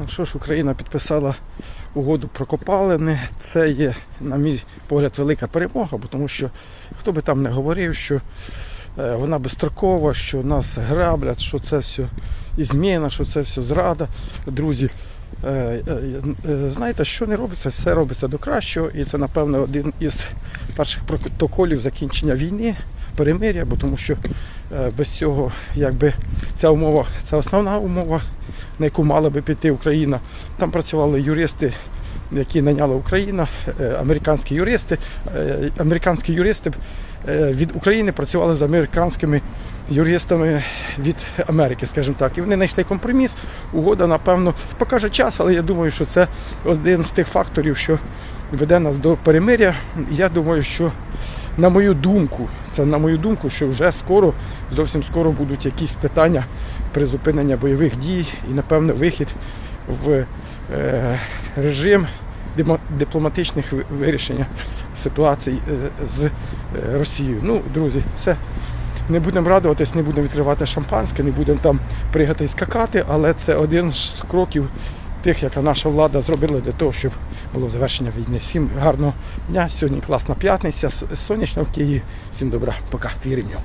Ну що ж, Україна підписала угоду про копалини. Це є, на мій погляд, велика перемога, бо тому що хто би там не говорив, що е, вона безстрокова, що нас граблять, що це все ізміна, що це все зрада. Друзі, е, е, знаєте, що не робиться, все робиться до кращого, і це, напевно, один із перших протоколів закінчення війни, перемиря, бо тому що е, без цього, якби ця умова, це основна умова, на яку мала би піти Україна. Там працювали юристи, які наняла Україна, е, американські юристи. Е, Американські юристи від України працювали з американськими юристами від Америки, скажімо так. І вони знайшли компроміс. Угода, напевно, покаже час, але я думаю, що це один з тих факторів, що веде нас до перемиря. Я думаю, що на мою думку, це на мою думку, що вже скоро, зовсім скоро будуть якісь питання призупинення бойових дій і, напевно, вихід в е, режим дипломатичних вирішення ситуацій е, з е, Росією. Ну, друзі, все. Не будемо радуватись, не будемо відкривати шампанське, не будемо там пригати і скакати, але це один з кроків тих, яка наша влада зробила для того, щоб було завершення війни. Всім гарного дня. Сьогодні класна п'ятниця, сонячно в Києві. Всім добра. Пока. Нього.